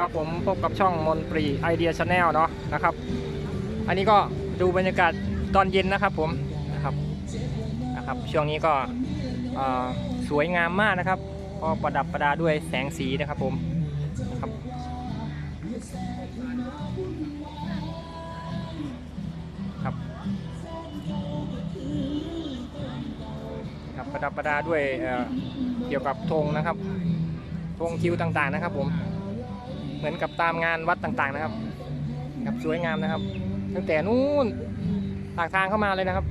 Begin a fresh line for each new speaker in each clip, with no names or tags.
ครับผมพบกับช่องมนตรีไอเดียชาแนลเนาะนะครับ อันนี้ก็ดูบรรยากาศตอนเย็นนะครับผมนะครับนะครับ ช่วงนี้ก็สวยงามมากนะครับก็ประดับประดาด้วยแสงสีนะครับผมนะครับครับครับประดับประดาด้วยเเกี่ยวกับธงนะครับธงคิวต่างๆนะครับผม เหมือนกับตามงานวัดต่างๆนะครับครับสวยงามนะครับ ตั้งแต่นู้นปากทางเข้ามาเลยนะครับ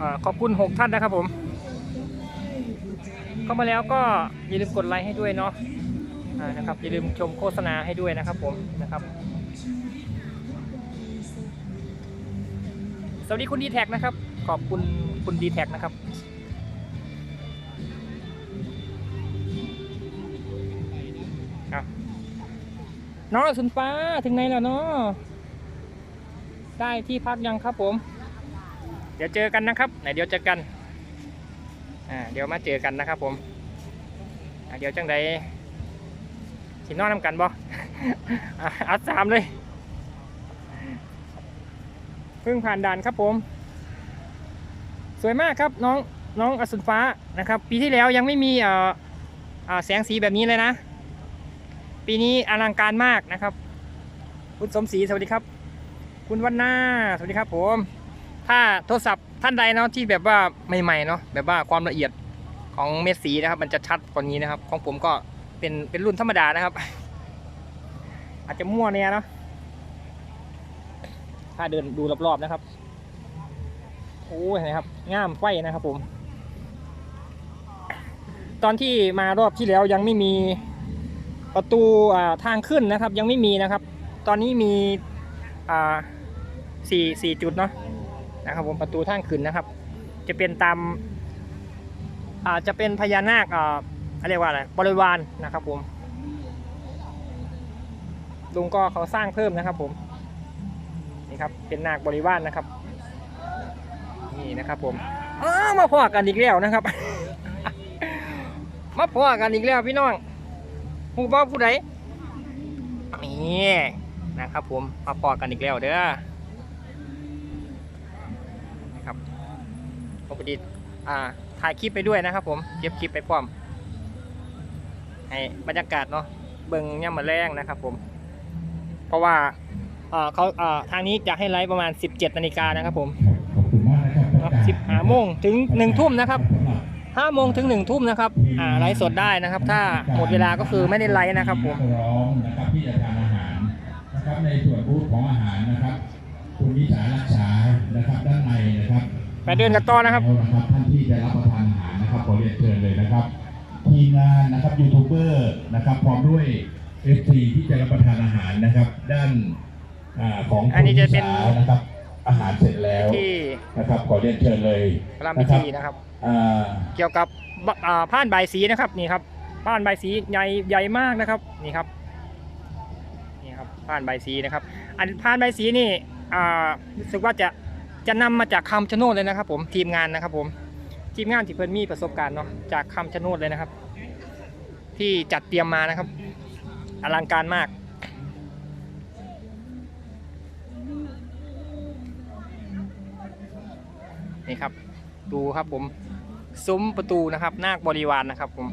อขอบคุณ 6 ท่านนะครับผม เข้ามาแล้วก็อย่าลืมกดไลค์ให้ด้วยเนาะอ่านะครับอย่าลืมชมโฆษณาให้ด้วยนะครับผมนะครับ สวัสดีคุณดีแท็กนะครับ ขอบคุณคุณดีแท็กนะครับ น้องสุนฟ้าถึงไหนแล้วเนาะได้ที่พักยังครับผม เดี๋ยวเจอกันนะครับไหนเดี๋ยวเจอกันอ่าเดี๋ยวมาเจอกันนะครับผมเดี๋ยวจังใดสินอนนำกันบ่อะอัดสามเลย พิ่งผ่านด่านครับผม สวยมากครับน้องน้องอสุนฟ้านะครับ ปีที่แล้วยังไม่มีเอ่ออ่าแสงสีแบบนี้เลยนะ ปีนี้อลังการมากนะครับ คุณสมศรีสวัสดีครับ คุณวันนาสวัสดีครับผม ถ้าโทรศัพท์ท่านใดเนาะที่แบบว่าใหม่ๆเนาะแบบว่าความละเอียดของเม็ดสีนะครับ มันจะชัดกว่านี้นะครับ ของผมก็เป็นเป็นรุ่นธรรมดานะครับ อาจจะมั่วเนี่ยเนาะ ถ้าเดินดูรอบๆนะครับ โอ้ยนะครับง่ามไฟนะครับผม ตอนที่มารอบที่แล้วยังไม่มีประตูอ่าทางขึ้นนะครับ ยังไม่มีนะครับ ตอนนี้มีอ่าสี่สี่จุดเนาะนะครับผมประตูทางขึ้นนะครับ จะเป็นตามอ่าจะเป็นพญานาคอ่าเรียกว่าอะไรบริวารนะครับผมลุงก็เขาสร้างเพิ่มนะครับผม นี่ครับเป็นนาคบริวารนะครับ นี่นะครับผมอ้ามาพอกันอีกแล้วนะครับ มาพอกันอีกแล้วพี่น้องผู้บ่าผู้ใดนี่นะครับผมมาพอกันอีกแล้วเด้อนะครับผมประดิษฐ์อ่าถ่ายคลิปไปด้วยนะครับ ผมเก็บคลิปไปพร้อมให้บรรยากาศเนาะเบิ่งย่ำมาแรงนะครับผม เพราะว่า เอ่อเขาเอ่อทางนี้จะให้ไลฟ์ประมาณ 17นาฬิกานะครับผม
ขอบคุณมากนะครับ
สิบห้าโมงถึง1ทุ่มนะครับ5โมงถึง1ทุ่มนะครับอ่าไลฟ์สดได้นะครับ ถ้าหมดเวลาก็คือไม่ได้ไลฟ์นะครับผม
ร้องนะครับที่จะทานอาหารนะครับในส่วนบูธของอาหารนะครับคุณวิสารักษานะครับด้านในนะครับ
ไปเดินกันต่อนะครับ
แล้วนะครับท่านที่จะรับประทานอาหารนะครับขอเรียนเชิญเลยนะครับทีมงานนะครับยูทูบเบอร์นะครับพร้อมด้วยเอฟซีที่จะรับประทานอาหารนะครับ ด้านอ่า ของ
อันนี้จะเป็น
คุณวิสานะครับอาหารเสร็จแล้ว
ที่
นะครับขอเรียนเชิญเลย
พระรามพิ
นะครับ
ธีนะครับ
อ่า
เกี่ยวกับบอ่าผ่านใบายสีนะครับนี่ครับผ่านใบายสีใหญ่ใหญ่มากนะครับนี่ครับนี่ครับผ่านใบายสีนะครับ อันผ่านใบายสีนี่อ่ารู้สึกว่าจะจะนำมาจากคำชะโนดเลยนะครับ ผมทีมงานนะครับ ผมทีมงานที่เพิ่นมีประสบการณ์เนาะจากคำชะโนดเลยนะครับ ที่จัดเตรียมมานะครับ อลังการมาก นี่ครับ ดูครับผมซุ้มประตูนะครับนาคบริวารนะครับ ผม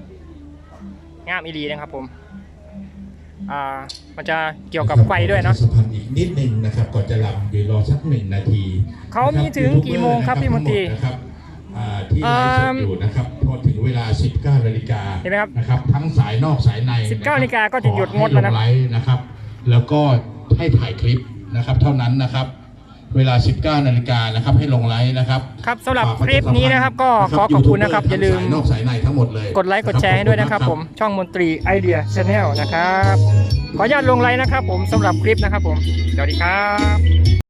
งามอีรีนะครับ ผมอ่ามันจะเกี่ยวกับไฟด้วยเนาะ
สัมพันธ์อีกนิดนึงนะครับก่อนจะลำเดี๋ยวรอสักหนึ่งนาที
เขามีถึงกี่โมงครับพี่มนตรี
นะครับอ่าที่ไลฟ์สดอยู่นะครับพอถึงเวลา 19นาฬิกา
เห็นไหมครับ
นะครับ ทั้งสายนอกสายใน
19นาฬิกาก็จะหยุดงดแล้วนะ
ขอให้งไลฟ์นะครับ แล้วก็ให้ถ่ายคลิปนะครับ เท่านั้นนะครับ เวลา 19นาฬิกานะครับให้ลงไลฟ์นะครับ
ครับสำหรับคลิปนี้นะครับ ก็ขอขอบคุณนะครับ อย่าลืม
สายนอกสายในทั้งหมดเลย
กดไลค์กดแชร์ให้ด้วยนะครับ ผมช่องมนตรีไอเดียชาแนลนะครับ ขออนุญาตลงไลค์นะครับ ผมสำหรับคลิปนะครับ ผมสวัสดีครับ